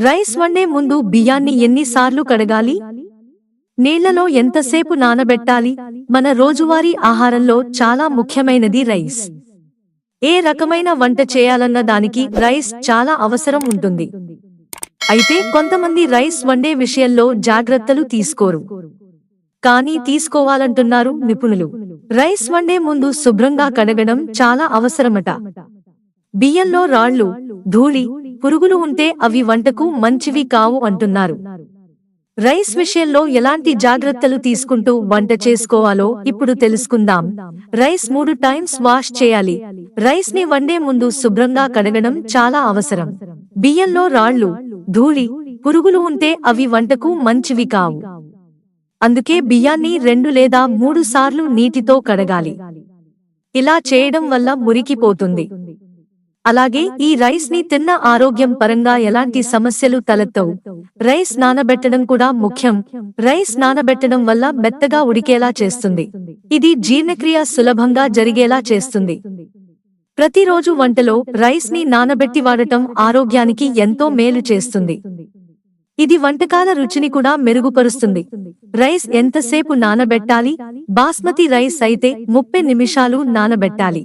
Rice వండే ముందు బియ్యాన్ని ఎన్నిసార్లు కడగాలి? నీళ్ళలో ఎంతసేపు నానబెట్టాలి? మన రోజువారీ ఆహారంలో చాలా ముఖ్యమైనది రైస్. ఏ రకమైన వంట చేయాలన్న దానికి రైస్ చాలా అవసరం ఉంటుంది. అయితే కొంతమంది రైస్ వండే విషయంలో జాగ్రత్తలు తీసుకోరు. కానీ తీసుకోవాలంటున్నారు నిపుణులు. రైస్ వండే ముందు శుభ్రంగా కడగడం చాలా అవసరమట. బియ్యంలో రాళ్ళు ధూళి పురుగులు ఉంటే అవి వంటకు మంచివి కావు అంటున్నారు. రైస్ విషయంలో ఎలాంటి జాగ్రత్తలు తీసుకుంటూ వంట చేసుకోవాలో ఇప్పుడు తెలుసుకుందాం. రైస్ మూడు టైమ్స్ వాష్ చేయాలి. రైస్ని వండే ముందు శుభ్రంగా కడగడం చాలా అవసరం. బియ్యంలో రాళ్ళు ధూళి పురుగులు ఉంటే అవి వంటకు మంచివి కావు. అందుకే బియ్యాన్ని రెండు లేదా మూడు సార్లు నీటితో కడగాలి. ఇలా చేయడం వల్ల మురికిపోతుంది. అలాగే ఈ రైస్ని తిన్న ఆరోగ్యం పరంగా ఎలాంటి సమస్యలు తలెత్తవు? రైస్ నానబెట్టడం కూడా ముఖ్యం. రైస్ నానబెట్టడం వల్ల మెత్తగా ఉడికేలా చేస్తుంది. ఇది జీర్ణక్రియ సులభంగా జరిగేలా చేస్తుంది. ప్రతిరోజు వంటలో రైస్ని నానబెట్టి వాడటం ఆరోగ్యానికి ఎంతో మేలు చేస్తుంది. ఇది వంటకాల రుచిని కూడా మెరుగుపరుస్తుంది. రైస్ ఎంతసేపు నానబెట్టాలి? బాస్మతి రైస్ అయితే ముప్పై నిమిషాలు నానబెట్టాలి.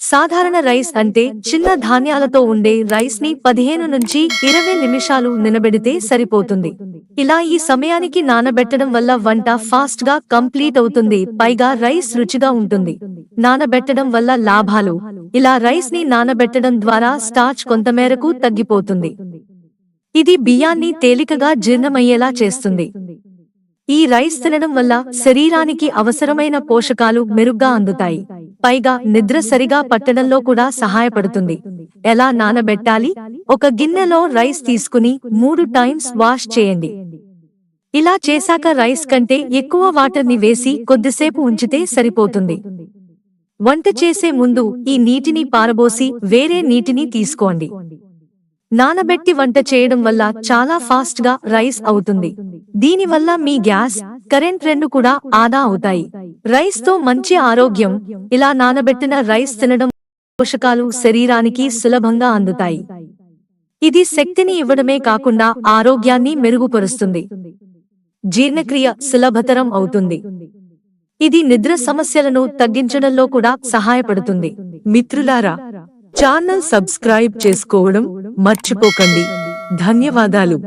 సాధారణ రైస్ అంటే చిన్న ధాన్యాలతో ఉండే రైస్ని పదిహేను నుంచి ఇరవై నిమిషాలు నినబెడితే సరిపోతుంది. ఇలా ఈ సమయానికి నానబెట్టడం వల్ల వంట ఫాస్ట్గా కంప్లీట్ అవుతుంది. పైగా రైస్ రుచిగా ఉంటుంది. నానబెట్టడం వల్ల లాభాలు. ఇలా రైస్ని నానబెట్టడం ద్వారా స్టార్చ్ కొంతమేరకు తగ్గిపోతుంది. ఇది బియ్యాన్ని తేలికగా జీర్ణమయ్యేలా చేస్తుంది. ఈ రైస్ తినడం వల్ల శరీరానికి అవసరమైన పోషకాలు మెరుగ్గా అందుతాయి. పైగా నిద్ర సరిగా పట్టడంలో కూడా సహాయపడుతుంది. ఎలా నానబెట్టాలి? ఒక గిన్నెలో రైస్ తీసుకుని మూడు టైమ్స్ వాష్ చేయండి. ఇలా చేశాక రైస్ కంటే ఎక్కువ వాటర్ని వేసి కొద్దిసేపు ఉంచితే సరిపోతుంది. వంట చేసే ముందు ఈ నీటిని పారబోసి వేరే నీటిని తీసుకోండి. నానబెట్టి వంట చేయడం వల్ల చాలా ఫాస్ట్గా రైస్ అవుతుంది. దీనివల్ల మీ గ్యాస్ కరెంట్ రెండు కూడా ఆదా అవుతాయి. రైస్తో మంచి ఆరోగ్యం. ఇలా నానబెట్టిన రైస్ తినడం పోషకాలు శరీరానికి సులభంగా అందుతాయి. ఇది శక్తిని ఇవ్వడమే కాకుండా ఆరోగ్యాన్ని మెరుగుపరుస్తుంది. జీర్ణక్రియ సులభతరం అవుతుంది. ఇది నిద్ర సమస్యలను తగ్గించడంలో కూడా సహాయపడుతుంది. మిత్రులారా ఛానల్ సబ్స్క్రైబ్ చేసుకోవడం మర్చిపోకండి. ధన్యవాదాలు.